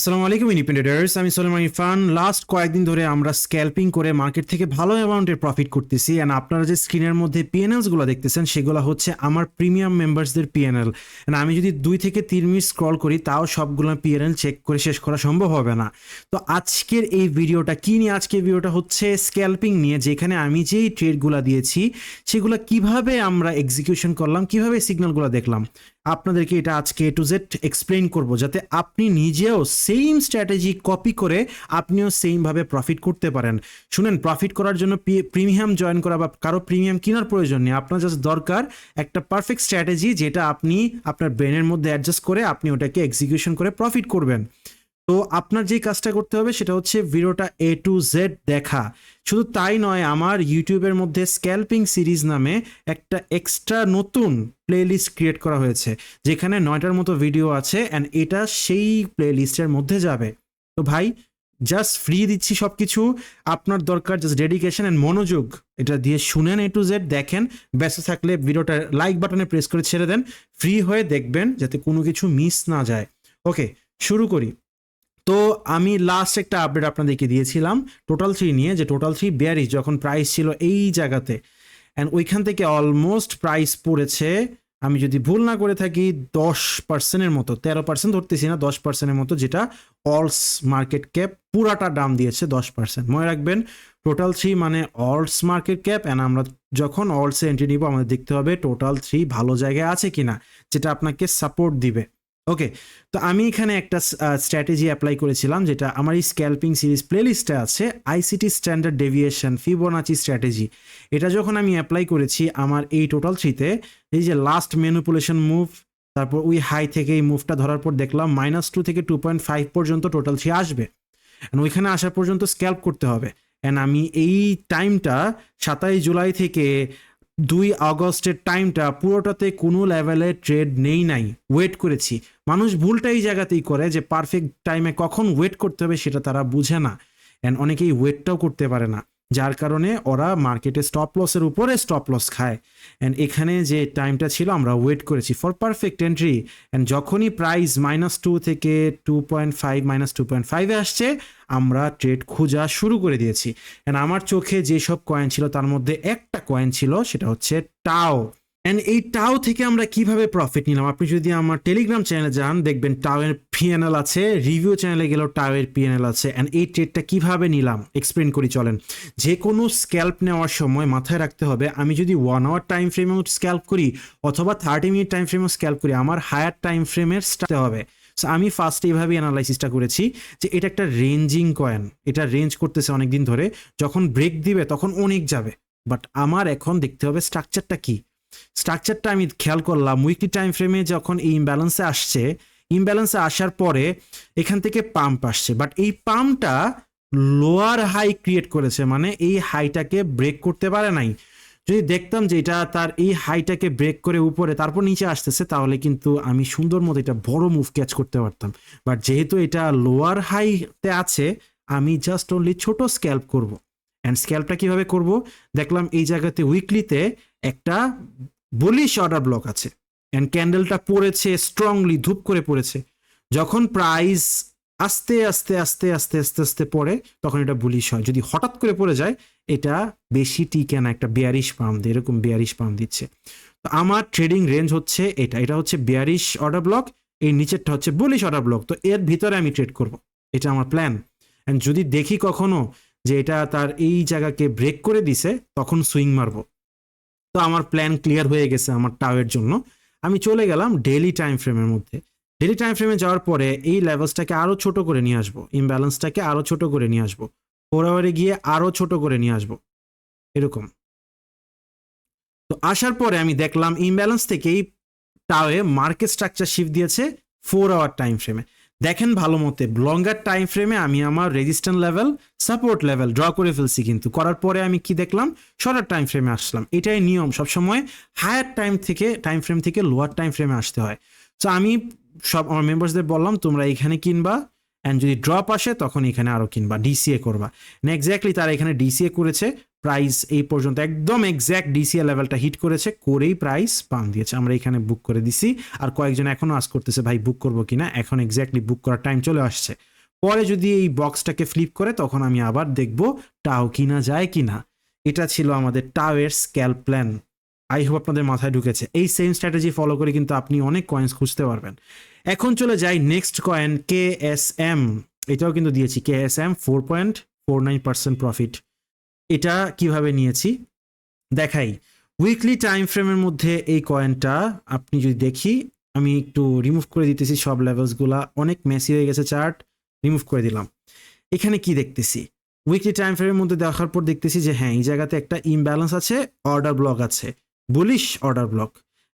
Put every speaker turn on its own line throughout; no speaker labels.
আসসালামু আলাইকুম ইন্ডিপেন্ডেন্টার্স আমি সোলেমান ইরফান। লাস্ট কয়েকদিন ধরে আমরা স্ক্যাল্পিং করে মার্কেট থেকে ভালো অ্যামাউন্টের প্রফিট করতেছি। অ্যান্ড আপনারা যে স্ক্রিনের মধ্যে পিএনএলসগুলো দেখতেছেন, সেগুলো হচ্ছে আমার প্রিমিয়াম মেম্বার্সদের পিএনএল অ্যান্ড আমি যদি দুই থেকে তিন মিনিট স্ক্রল করি, তাও সবগুলো পিএনএল চেক করে শেষ করা সম্ভব হবে না। তো আজকের এই ভিডিওটা কী নিয়ে আজকের ভিডিওটা হচ্ছে স্ক্যাল্পিং নিয়ে, যেখানে আমি যেই ট্রেডগুলো দিয়েছি, সেগুলো কীভাবে আমরা এক্সিকিউশন করলাম, কীভাবে সিগন্যালগুলো দেখলাম? আপনাদেরকে এটা আজকে এ টু জেড এক্সপ্লেন করব, যাতে আপনি নিজেও সেম স্ট্র্যাটেজি কপি করে আপনিও সেমভাবে প্রফিট করতে পারেন। শুনেন প্রফিট করার জন্য প্রিমিয়াম জয়েন করা বা কারও প্রিমিয়াম কেনার প্রয়োজন নেই। আপনার জাস্ট দরকার একটা পারফেক্ট স্ট্র্যাটেজি যেটা আপনি আপনার ব্রেনের মধ্যে অ্যাডজাস্ট করে আপনি ওটাকে এক্সিকিউশন করে প্রফিট করবেন। তো আপনার যে কাজটা করতে হবে সেটা হচ্ছে ভিডিওটা এ টু জেড দেখা। শুধু তাই নয়, আমার ইউটিউবের মধ্যে স্ক্যাল্পিং সিরিজ নামে একটা এক্সট্রা নতুন প্লেলিস্ট ক্রিয়েট করা হয়েছে, যেখানে নয়টার মতো ভিডিও আছে অ্যান্ড এটা সেই প্লেলিস্টের মধ্যে যাবে। তো ভাই জাস্ট ফ্রি দিচ্ছি সব কিছু আপনার দরকার জাস্ট ডেডিকেশন অ্যান্ড মনোযোগ। এটা দিয়ে শুনেন এ টু জেড দেখেন। ব্যস্ত থাকলে ভিডিওটা লাইক বাটনে প্রেস করে ছেড়ে দেন। ফ্রি হয়ে দেখবেন যাতে কোনো কিছু মিস না যায়। ওকে শুরু করি। তো আমি লাস্ট একটা আপডেট আপনাদেরকে দিয়েছিলাম টোটাল থ্রি নিয়ে, যে টোটাল থ্রি বিয়ারিশ যখন প্রাইস ছিল এই জায়গাতে অ্যান্ড ওইখান থেকে অলমোস্ট প্রাইস পড়েছে, আমি যদি ভুল না করে থাকি, দশ পার্সেন্টের মতো, তেরো পার্সেন্ট ধরতেছি না, দশ পার্সেন্টের মতো, যেটা অলস মার্কেট ক্যাপ পুরাটা দাম দিয়েছে দশ পার্সেন্ট মনে রাখবেন টোটাল থ্রি মানে অলস মার্কেট ক্যাপ অ্যান্ড আমরা যখন অলসে এন্ট্রি নিব, আমাদের দেখতে হবে টোটাল থ্রি ভালো জায়গায় আছে কিনা, যেটা আপনাকে সাপোর্ট দিবে। ওকে তো আমি এখানে একটা স্ট্র্যাটেজি অ্যাপ্লাই করেছিলাম, যেটা আমার এই স্ক্যাল্পিং সিরিজ প্লেলিস্টে আছে ICT standard deviation Fibonacci strategy এটা যখন আমি অ্যাপ্লাই করেছি আমার এই টোটাল থ্রিতে এই যে লাস্ট ম্যানুপুলেশন মুভ তারপর ওই হাই থেকে এই মুভটা ধরার পর দেখলাম মাইনাস টু থেকে টু পয়েন্ট ফাইভ পর্যন্ত টোটাল থ্রি আসবে। ওইখানে আসা পর্যন্ত স্ক্যাল্প করতে হবে। অ্যান্ড আমি এই টাইমটা সাতাইশ জুলাই থেকে দুই আগস্টের টাইমটা পুরোটাতে কোনো লেভেলে ট্রেড নেই নাই, ওয়েট করেছি। মানুষ ভুলটা এই জায়গাতেই করে যে পারফেক্ট টাইমে কখন ওয়েট করতে হবে সেটা তারা বুঝে না। অ্যান্ড অনেকেই ওয়েটটাও করতে পারে না। যার কারণে ওরা মার্কেটে স্টপ লসের উপরে স্টপ লস খায়। অ্যান্ড এখানে যে টাইমটা ছিল, আমরা ওয়েট করেছি ফর পারফেক্ট এন্ট্রি অ্যান্ড যখনই প্রাইস মাইনাস টু থেকে two point five minus two point ফাইভে আসছে, আমরা ট্রেড খোঁজা শুরু করে দিয়েছি। অ্যান্ড আমার চোখে যেসব কয়েন ছিল, তার মধ্যে একটা কয়েন ছিল, সেটা হচ্ছে টাও অ্যান্ড এই টাও থেকে আমরা কীভাবে প্রফিট নিলাম? আপনি যদি আমার টেলিগ্রাম চ্যানেলে যান, দেখবেন টাওয়ের পিএনএল আছে রিভিউ চ্যানেলে গেলেও টাওয়ের পিএনএল আছে। অ্যান্ড এই ট্রেডটা কীভাবে নিলাম? এক্সপ্লেন করি, চলেন। যে কোনো স্ক্যাল্প নেওয়ার সময় মাথায় রাখতে হবে, আমি যদি ওয়ান আওয়ার টাইম ফ্রেমেও স্ক্যাল্প করি, অথবা থার্টি মিনিট টাইম ফ্রেমেও স্ক্যাল্প করি, আমার হায়ার টাইম ফ্রেমের স্টার্ট হবে। সো আমি ফার্স্ট এইভাবেই অ্যানালাইসিসটা করেছি যে এটা একটা রেঞ্জিং কয়েন এটা রেঞ্জ করতেছে অনেক দিন ধরে। যখন ব্রেক দিবে, তখন অনেক যাবে। বাট আমার এখন দেখতে হবে স্ট্রাকচারটা কি? স্ট্রাকচারটা আমি খেয়াল করলাম উইকলি টাইম ফ্রেমে যখন এই ইমব্যালেন্সে আসছে ইমব্যালেন্সে আসার পরে এখান থেকে পাম্প আসছে। বাট এই পাম্পটা লোয়ার হাই ক্রিয়েট করেছে মানে এই হাইটাকে ব্রেক করতে পারে নাই। যদি দেখতাম যে এটা তার এই হাইটাকে ব্রেক করে উপরে, তারপর নিচে আসতেছে, তাহলে কিন্তু আমি সুন্দর মতো এটা বড় মুভ ক্যাচ করতে পারতাম। বাট যেহেতু এটা লোয়ার হাইতে আছে, আমি জাস্ট অনলি ছোট স্ক্যাল্প করব। স্ক্যাল্পটা কীভাবে করব? দেখলাম এই জায়গাতে উইকলিতে একটা বলিশ অর্ডার ব্লক আছে। অ্যান্ড ক্যান্ডেলটা পড়েছে স্ট্রংলি ধূপ করে পড়েছে। যখন প্রাইস আস্তে আস্তে আস্তে আস্তে আস্তে আস্তে পড়ে, তখন এটা বুলিশ হয়। যদি হঠাৎ করে পড়ে যায়, এটা বেশি টিকে না, একটা বিয়ারিশ পাম দিয়ে, এরকম বিয়ারিশ পাম দিচ্ছে। তো আমার ট্রেডিং রেঞ্জ হচ্ছে এটা। এটা হচ্ছে বিয়ারিশ অর্ডার ব্লক এই নিচেরটা হচ্ছে বুলিশ অর্ডার ব্লক তো এর ভিতরে আমি ট্রেড করব। এটা আমার প্ল্যান অ্যান্ড যদি দেখি কখনো যে এটা তার এই জায়গাকে ব্রেক করে দিছে, তখন সুইং মারবো। তো আমার প্ল্যান ক্লিয়ার হয়ে গেছে আমার টাওয়ের জন্য। আমি চলে গেলাম ডেলি টাইম ফ্রেমের মধ্যে। ডেলি টাইম ফ্রেমে যাওয়ার পরে এই লেভেলসটাকে আরও ছোট করে নিয়ে আসব। ইমব্যালেন্সটাকে আরও ছোট করে নিয়ে আসব। ফোর আওয়ারে গিয়ে আরও ছোট করে নিয়ে আসব। এরকম। তো আসার পরে আমি দেখলাম ইমব্যালেন্স থেকেই টাওয়ে মার্কেট স্ট্রাকচার শিফট দিয়েছে ফোর আওয়ার টাইম ফ্রেমে দেখেন ভালো মতে লঙ্গার টাইম ফ্রেমে আমি আমার resistant level support level draw করে ফেলছি কিন্তু। করার পরে আমি কি দেখলাম? শর্টার টাইম ফ্রেমে আসলাম। এটাই নিয়ম। সবসময় হায়ার টাইম থেকে টাইম ফ্রেম থেকে লোয়ার টাইম ফ্রেমে আসতে হয়। তো আমি সব আমার মেম্বার্সদের বললাম, তোমরা এখানে কিনবা অ্যান্ড যদি ড্রপ আসে তখন এখানে আরও কিনবা ডিসিএ করবা। এক্স্যাক্টলি তারা এখানে ডিসিএ করেছে। প্রাইস এই পর্যন্ত একদম এক্স্যাক্ট ডিসিএল লেভেলটা হিট করেছে, করেই প্রাইস পাম দিয়েছে। আমরা এখানে বুক করে দিছি। আর কয়েকজন এখনও আজ করতেছে, ভাই বুক করব কিনা? এখন এক্স্যাক্টলি বুক করার টাইম চলে আসছে। পরে যদি এই বক্সটাকে ফ্লিপ করে, তখন আমি আবার দেখব টাও কিনা যায় কিনা। এটা ছিল আমাদের টাওয়ের স্ক্যাল প্ল্যান আই হোপ আপনাদের মাথায় ঢুকেছে। এই সেম স্ট্র্যাটেজি ফলো করে কিন্তু আপনি অনেক কয়েন্স খুঁজতে পারবেন। এখন চলে যাই next coin K S M এটাও কিন্তু দিয়েছি K S M four point four nine percent profit এটা কীভাবে নিয়েছি? দেখাই। উইকলি টাইম ফ্রেমের মধ্যে এই কয়েনটা আপনি যদি দেখি, আমি একটু রিমুভ করে দিতেছি সব লেভেলসগুলা অনেক মেসি হয়ে গেছে চার্ট রিমুভ করে দিলাম। এখানে কি দেখতেছি? উইকলি টাইম ফ্রেমের মধ্যে দেখার পর দেখতেছি যে হ্যাঁ এই জায়গাতে একটা ইমব্যালেন্স আছে অর্ডার ব্লক আছে। বুলিশ অর্ডার ব্লক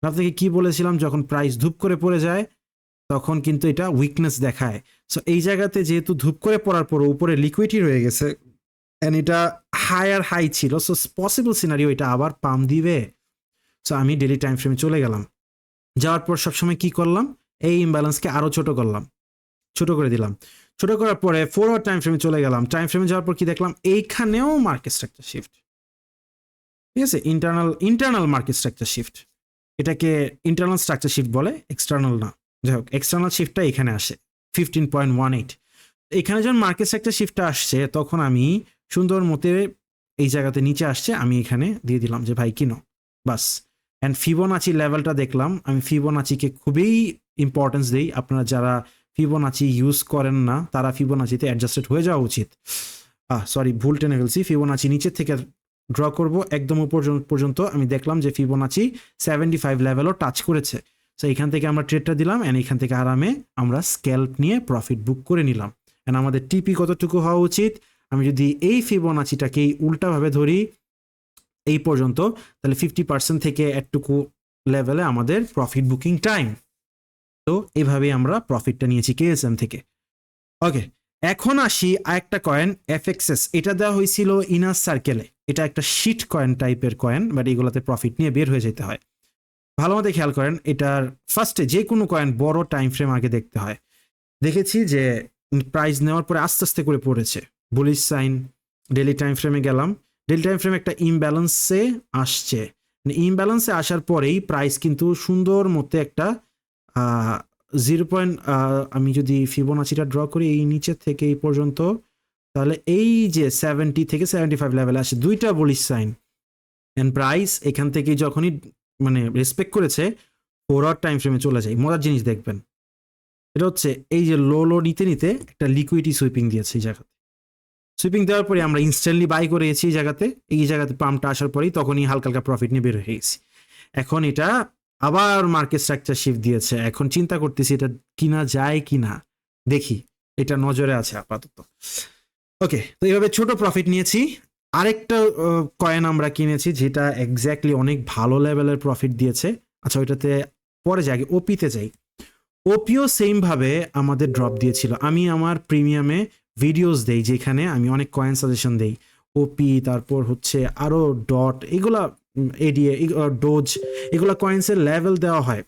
আপনাকে কি বলেছিলাম, যখন প্রাইস ধূপ করে পড়ে যায়, তখন কিন্তু এটা উইকনেস দেখায়। সো এই জায়গাতে যেহেতু ধূপ করে পড়ার পর উপরে লিকুইডই রয়ে গেছে অ্যান্ড এটা হায়ার হাই ছিল সো পসিবল সিনারিও এটা আবার পাম দিবে। সো আমি ডেলি টাইম ফ্রেমে চলে গেলাম। যাওয়ার পর সবসময় কি করলাম? এই ইমব্যালেন্সকে আরও ছোট করলাম। ছোট করে দিলাম। ছোট করার পরে ফোর আওয়ার টাইম ফ্রেমে চলে গেলাম। টাইম ফ্রেমে যাওয়ার পর কি দেখলাম? এইখানেও মার্কেট স্ট্রাকচার শিফট ঠিক আছে? Internal internal market structure shift এটাকে ইন্টারনাল স্ট্রাকচার শিফট বলে এক্সটার্নাল না। যাই হোক এক্সটার্নাল শিফটটা এখানে আসে। ফিফটিন পয়েন্ট ওয়ান এইট এখানে যখন মার্কেট স্ট্রাকচার শিফটটা আসছে, তখন আমি সুন্দর মতে এই জায়গাতে নিচে আসছে, আমি এখানে দিয়ে দিলাম যে, ভাই, কিনো। বাস। অ্যান্ড ফিবোনাচি লেভেলটা দেখলাম। আমি ফিবোনাচিকে খুবই ইম্পর্টেন্স দিই। আপনারা যারা ফিবোনাচি ইউজ করেন না, তারা ফিবোনাচিতে অ্যাডজাস্টেড হয়ে যাওয়া উচিত। সরি ভুল টেনে ফেলছি। ফিবোনাচি নিচের থেকে ড্র করব। একদম উপর পর্যন্ত আমি দেখলাম যে ফিবোনাচি সেভেন্টি ফাইভ লেভেলও টাচ করেছে। সো এখান থেকে আমরা ট্রেডটা দিলাম অ্যান্ড এখান থেকে আরামে আমরা স্ক্যাল্প নিয়ে প্রফিট বুক করে নিলাম। অ্যান্ড আমাদের টিপি কতটুকু হওয়া উচিত? আমি যদি এই ফিবোনাচিটাকে এই উল্টাভাবে ধরি, এই পর্যন্ত, তাহলে ফিফটি পার্সেন্ট থেকে একটুকু লেভেলে আমাদের প্রফিট বুকিং টাইম তো এভাবেই আমরা প্রফিটটা নিয়েছি কেএসএম থেকে। ওকে এখন আসি আরেকটা কয়েন এফএক্সএস এটা দেওয়া হয়েছিল ইনার সার্কেলে এটা একটা শিট কয়েন টাইপের কয়েন বাট এগুলোতে প্রফিট নিয়ে বের হয়ে যেতে হয়। ভালো মতো খেয়াল করেন, এটার ফার্স্টে যে কোনো কয়েন বড় টাইম ফ্রেম আগে দেখতে হয়। দেখেছি যে প্রাইস নেওয়ার পরে আস্তে আস্তে করে পড়েছে। বুলিশ সাইন ডেলি টাইম ফ্রেমে গেলাম। ডেলি টাইম ফ্রেমে একটা ইমব্যালেন্সে আসছে। ইমব্যালেন্সে আসার পরেই প্রাইস কিন্তু সুন্দর মতে একটা জিরো পয়েন্ট আমি যদি ফিবোনাচিটা ড্র করি এই নিচের থেকে এই পর্যন্ত, তাহলে এই যে সেভেন্টি থেকে সেভেন্টি ফাইভ লেভেলে আসে দুইটা বলিস সাইন অ্যান্ড প্রাইস এখান থেকে যখনই মানে রেসপেক্ট করেছে ফোর আওয়ার টাইম ফ্রেমে চলে যায়। মজার জিনিস দেখবেন। এটা হচ্ছে এই যে লো লো নিতে নিতে একটা লিকুইডি সুইপিং দিয়েছে এই জায়গাতে। সুইপিং দেওয়ার পরে আমরা ইনস্ট্যান্টলি বাই করে গেছি এই জায়গাতে। এই জায়গাতে পাম্পটা আসার পরেই তখনই হালকা হালকা প্রফিট নিয়ে বের হয়ে গেছি। এখন এটা আবার মার্কেট স্ট্রাকচার শিফট দিয়েছে। এখন চিন্তা করতেছি এটা কিনা যায় কি না দেখি, এটা নজরে আছে আপাতত। ওকে তো এইভাবে ছোট প্রফিট নিয়েছি। আরেকটা কয়েন আমরা কিনেছি যেটা এক্স্যাক্টলি অনেক ভালো লেভেলের প্রফিট দিয়েছে। আচ্ছা ওইটাতে পরে যাই ওপিতে যাই। ওপিও সেমভাবে আমাদের ড্রপ দিয়েছিল। আমি আমার প্রিমিয়ামে ভিডিওস দেই যেখানে আমি অনেক কয়েন সাজেশন দেই। ওপি তারপর হচ্ছে আরও ডট এগুলা এডিএ ডোজ এগুলা কয়েন্সের লেভেল দেওয়া হয়।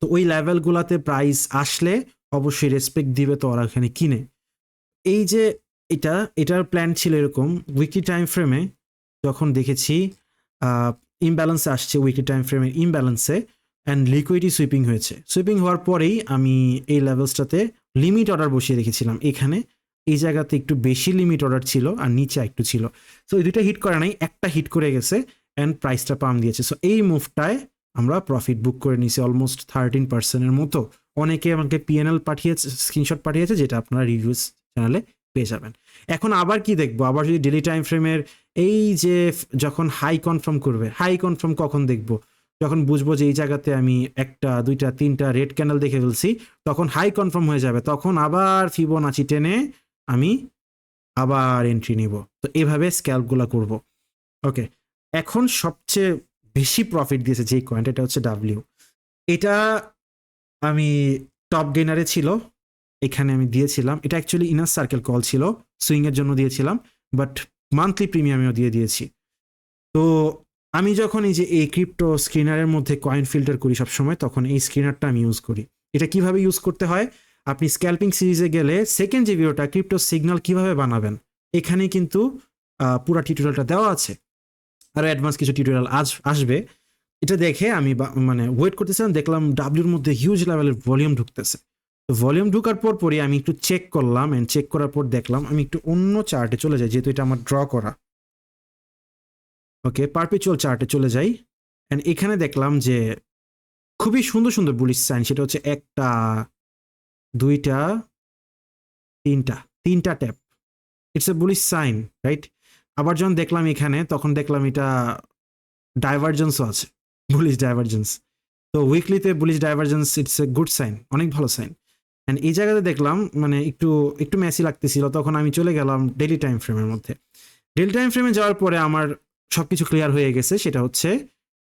তো ওই লেভেলগুলোতে প্রাইস আসলে অবশ্যই রেসপেক্ট দিবে তো ওরা এখানে কিনে। এই যে এটা, এটার প্ল্যান ছিল এরকম উইকলি টাইম ফ্রেমে যখন দেখেছি ইমব্যালেন্সে আসছে উইকলি টাইম ফ্রেমে ইমব্যালেন্সে অ্যান্ড লিকুইডি সুইপিং হয়েছে। সুইপিং হওয়ার পরেই আমি এই লেভেলসটাতে লিমিট অর্ডার বসিয়ে রেখেছিলাম। এখানে এই জায়গাতে একটু বেশি লিমিট অর্ডার ছিল আর নিচে একটু ছিল। সো এই দুইটা হিট করে নাই, একটা হিট করে গেছে অ্যান্ড প্রাইসটা পাম দিয়েছে। সো এই মুভটায় আমরা প্রফিট বুক করে নিয়েছি অলমোস্ট থার্টিন পার্সেন্টের মতো। অনেকে আমাকে পিএনএল পাঠিয়েছে স্ক্রিনশট পাঠিয়েছে, যেটা আপনারা রিভিউস চ্যানেলে পেয়ে যাবেন। এখন আবার কি দেখব? আবার যদি ডেলি টাইম ফ্রেমের এই যে যখন হাই কনফার্ম করবে হাই কনফার্ম কখন দেখব? যখন বুঝব যে এই জায়গাতে আমি একটা, দুইটা, তিনটা রেড ক্যান্ডেল দেখে ফেলছি, তখন হাই কনফার্ম হয়ে যাবে। তখন আবার ফিবোনাচি টেনে আমি আবার এন্ট্রি নিব। তো এভাবে স্ক্যাল্পগুলো করব। ওকে এখন সবচেয়ে বেশি প্রফিট দিয়েছে যেই কয়েনটা এটা হচ্ছে ডাব্লিউ এটা আমি টপ গেনারে ছিল, এখানে আমি দিয়েছিলাম। এটা অ্যাকচুয়ালি ইনার সার্কেল কল ছিল সুইংয়ের জন্য দিয়েছিলাম বাট মান্থলি প্রিমিয়ামেও দিয়ে দিয়েছি। তো আমি যখন এই যে এই ক্রিপ্টো স্ক্রিনারের মধ্যে কয়েন ফিল্টার করি সবসময়, তখন এই স্ক্রিনারটা আমি ইউজ করি। এটা কীভাবে ইউজ করতে হয়? আপনি স্ক্যাল্পিং সিরিজে গেলে সেকেন্ড যে ভিডিওটা ক্রিপ্টো সিগন্যাল কীভাবে বানাবেন এখানে কিন্তু পুরো টিউটোরিয়ালটা দেওয়া আছে। আরও অ্যাডভান্স কিছু টিউটোরিয়াল আজ, আসবে। এটা দেখে আমি মানে ওয়েট করতেছিলাম, দেখলাম ডাব্লিউর মধ্যে হিউজ লেভেলের ভলিউম ঢুকতেছে। তো ভলিউম ঢুকার পর পরই আমি একটু চেক করলাম অ্যান্ড চেক করার পর দেখলাম আমি একটু অন্য চার্টে চলে যাই, যেহেতু এটা আমার ড্র করা। ওকে পারপিচুয়াল চার্টে চলে যাই। অ্যান্ড এখানে দেখলাম যে, খুবই সুন্দর সুন্দর বুলিশ সাইন সেটা হচ্ছে একটা দুইটা, তিনটা তিনটা tap it's a bullish sign right আবার যখন দেখলাম এখানে, তখন দেখলাম এটা ডাইভারজেন্সও আছে বুলিশ ডাইভারজেন্স তো উইকলিতে bullish divergence it's a good sign অনেক ভালো সাইন অ্যান্ড এই জায়গাতে দেখলাম মানে একটু একটু মেসি লাগতেছিল, তখন আমি চলে গেলাম ডেলি টাইম ফ্রেমের মধ্যে। ডেলি টাইম ফ্রেমে যাওয়ার পরে আমার সব কিছু ক্লিয়ার হয়ে গেছে, সেটা হচ্ছে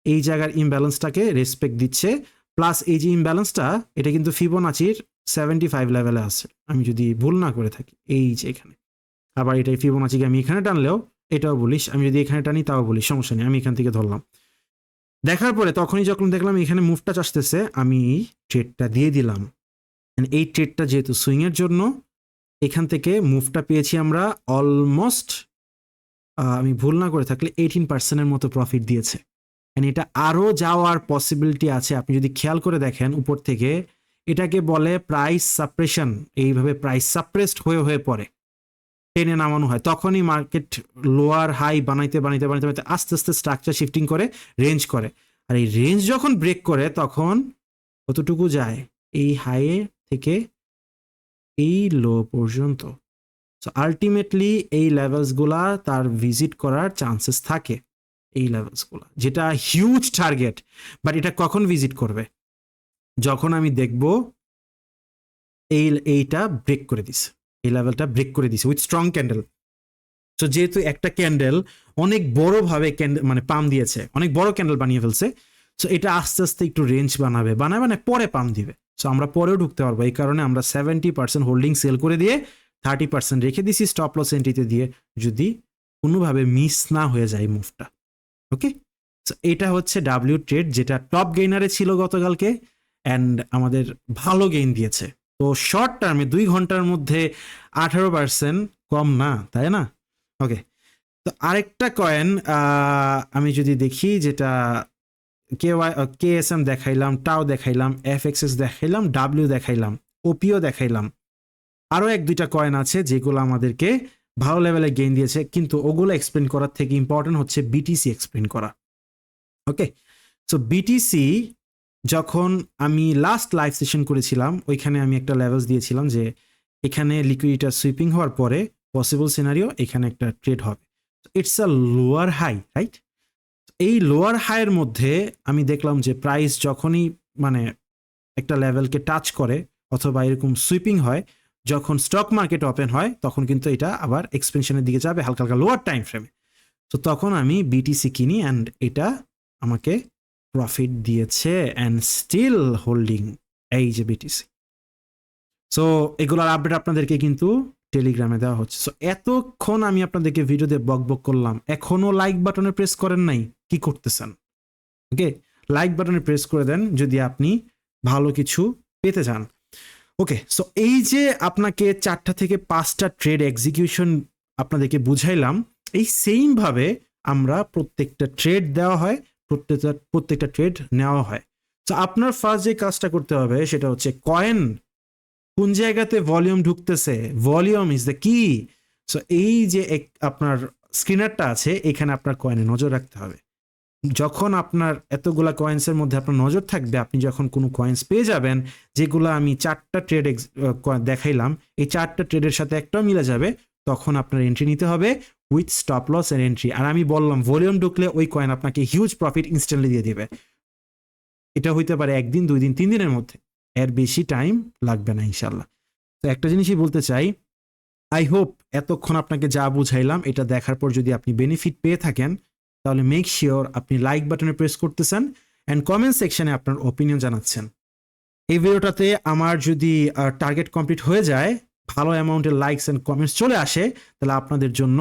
এই জায়গার ইমব্যালেন্সটাকে রেসপেক্ট দিচ্ছে। প্লাস এই যে ইমব্যালেন্সটা এটা কিন্তু ফিবোনাচির সেভেন্টি ফাইভ লেভেলে আছে। আমি যদি ভুল না করে থাকি, এই যে এখানে। আবার এটাই ফিবোনাচিকে আমি এখানে টানলেও এটাও বলিস, আমি যদি এখানে টানি তাও বলিস, সমস্যা নেই, আমি এখান থেকে ধরলাম। দেখার পরে তখনই যখন দেখলাম এখানে মুভটা আসতেছে, আমি ট্রেডটা দিয়ে দিলাম। এই ট্রেডটা যেহেতু সুইংয়ের জন্য, এখান থেকে মুভটা পেয়েছি আমরা অলমোস্ট আমি ভুল না করে থাকলে এইটিন পার্সেন্টের মতো প্রফিট দিয়েছে। এটা আরও যাওয়ার পসিবিলিটি আছে। আপনি যদি খেয়াল করে দেখেন, উপর থেকে এটাকে বলে প্রাইস সাপ্রেশন এইভাবে প্রাইস সাপ্রেসড হয়ে হয়ে পড়ে। টেনে নামানো হয়। তখনই মার্কেট লোয়ার হাই বানাইতে বানাইতে বানাইতে বানাইতে আস্তে আস্তে স্ট্রাকচার শিফটিং করে রেঞ্জ করে। আর এই রেঞ্জ যখন ব্রেক করে, তখন কতটুকু যায়? এই হাইয়ে থেকে এই লো পর্যন্ত। সো আলটিমেটলি এই লেভেলসগুলা তার ভিজিট করার চান্সেস থাকে। এই লেভেলসগুলা যেটা হিউজ টার্গেট বাট এটা কখন ভিজিট করবে? যখন আমি দেখব, এই, এইটা ব্রেক করে দিছে। এই লেভেলটা ব্রেক করে দিছে উইথ স্ট্রং ক্যান্ডেল সো যেহেতু একটা ক্যান্ডেল অনেক বড়োভাবে ক্যান্ডেল মানে পাম দিয়েছে, অনেক বড় ক্যান্ডেল বানিয়ে ফেলছে সো এটা আস্তে আস্তে একটু রেঞ্জ বানাবে বানাবে মানে পরে পাম দিবে। সো আমরা পরেও ঢুকতে পারব। এই কারণে আমরা সেভেন্টি পার্সেন্ট হোল্ডিং সেল করে দিয়ে থার্টি পার্সেন্ট রেখে দিছি স্টপ লস এন্ট্রিতে দিয়ে, যদি কোনোভাবে মিস না হয়ে যায় মুভটা ওকে এটা হচ্ছে ডাব্লিউ ট্রেড যেটা টপ গেইনারে ছিল গতকালকে। অ্যান্ড আমাদের ভালো গেইন দিয়েছে। তো শর্ট টার্মে দুই ঘণ্টার মধ্যে আঠারো পার্সেন্ট কম না, তাই না? ওকে তো আরেকটা কয়েন আমি যদি দেখি যেটা K Y K S M দেখাইলাম, টাও দেখাইলাম, এফ এক্স এস দেখাইলাম ডাব্লিউ দেখাইলাম ওপিও দেখাইলাম। আরও এক দুইটা কয়েন আছে যেগুলো আমাদেরকে ভালো লেভেলে গেইন দিয়েছে, কিন্তু ওগুলো এক্সপ্লেন করার থেকে ইম্পর্টেন্ট হচ্ছে বিটিসি এক্সপ্লেন করা। ওকে সো বিটিসি যখন আমি লাস্ট লাইভ সেশন করেছিলাম, ওইখানে আমি একটা লেভেলস দিয়েছিলাম যে এখানে লিকুইডিটা সুইপিং হওয়ার পরে পসিবল সিনারিও এখানে একটা ট্রেড হবে। It's a lower high right এই লোয়ার হাইয়ের মধ্যে আমি দেখলাম যে প্রাইস যখনই মানে একটা লেভেলকে টাচ করে অথবা এরকম সুইপিং হয়, যখন স্টক মার্কেট ওপেন হয়, তখন কিন্তু এটা আবার এক্সপেনশনের দিকে যাবে হালকা হালকা লোয়ার টাইম ফ্রেমে তো তখন আমি বিটিসি কিনি অ্যান্ড এটা আমাকে প্রফিট দিয়েছে অ্যান্ড স্টিল হোল্ডিং এই যে বিটিসি সো এগুলোর আপডেট আপনাদেরকে কিন্তু টেলিগ্রামে দেওয়া হচ্ছে। সো এতক্ষণ আমি আপনাদেরকে ভিডিওতে বক বক করলাম। এখনও লাইক বাটনে প্রেস করেন নাই, কি করতেছেন? ওকে লাইক বাটনে প্রেস করে দেন, যদি আপনি ভালো কিছু পেতে চান। ওকে সো এই যে আপনাকে চারটা থেকে পাঁচটা ট্রেড এক্সিকিউশন আপনাদেরকে বুঝাইলাম, এই সেমভাবে আমরা প্রত্যেকটা ট্রেড দেওয়া হয় প্রত্যেকটা প্রত্যেকটা ট্রেড নেওয়া হয়। তো আপনার ফার্স্ট যে কাজটা করতে হবে সেটা হচ্ছে কয়েন কোন জায়গাতে ভলিউম ঢুকতেছে? Volume is the key so এই যে আপনার স্ক্রিনারটা আছে, এখানে আপনার কয়েনে নজর রাখতে হবে। যখন আপনার এতগুলা কয়েন্সের মধ্যে আপনার নজর থাকবে, আপনি যখন কোনো কয়েন্স পেয়ে যাবেন, যেগুলো আমি চারটা ট্রেড দেখাইলাম, এই চারটা ট্রেডের সাথে একটাও মিলে যাবে, তখন আপনার এন্ট্রি নিতে হবে। উইথ স্টপ লস এর এন্ট্রি আর আমি বললাম ভলিউম ঢুকলে ওই কয়েন আপনাকে হিউজ প্রফিট ইনস্ট্যান্টলি দিয়ে দেবে। এটা হইতে পারে একদিন, দুই দিন, তিন দিনের মধ্যে। এর বেশি টাইম লাগবে না ইনশাল্লাহ তো একটা জিনিসই বলতে চাই আই হোপ এতক্ষণ আপনাকে যা বুঝাইলাম, এটা দেখার পর যদি আপনি বেনিফিট পেয়ে থাকেন, তাহলে মেক শিওর আপনি লাইক বাটনে প্রেস করতেছেন অ্যান্ড কমেন্ট সেকশনে আপনার ওপিনিয়ন জানাচ্ছেন। এই ভিডিওটাতে আমার যদি টার্গেট কমপ্লিট হয়ে যায়, ভালো অ্যামাউন্টের লাইকস অ্যান্ড কমেন্টস চলে আসে, তাহলে আপনাদের জন্য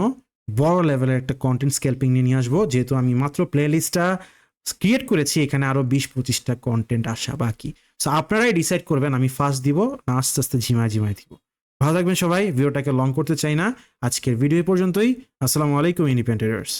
বড় লেভেলের একটা কন্টেন্ট স্কেলপিং নিয়ে নিয়ে আসব। যেহেতু আমি মাত্র প্লে লিস্টটা ক্রিয়েট করেছি, এখানে আরও বিশ পঁচিশটা কন্টেন্ট আসা বাকি। সো আপনারাই ডিসাইড করবেন, আমি ফার্স্ট দিব, না আস্তে আস্তে ঝিমায় ঝিমায় দিব। ভালো থাকবেন সবাই ভিডিওটাকে লং করতে চাই না। আজকের ভিডিও পর্যন্তই। আসসালামু আলাইকুম ইন্ডিপেন্ডেন্টার্স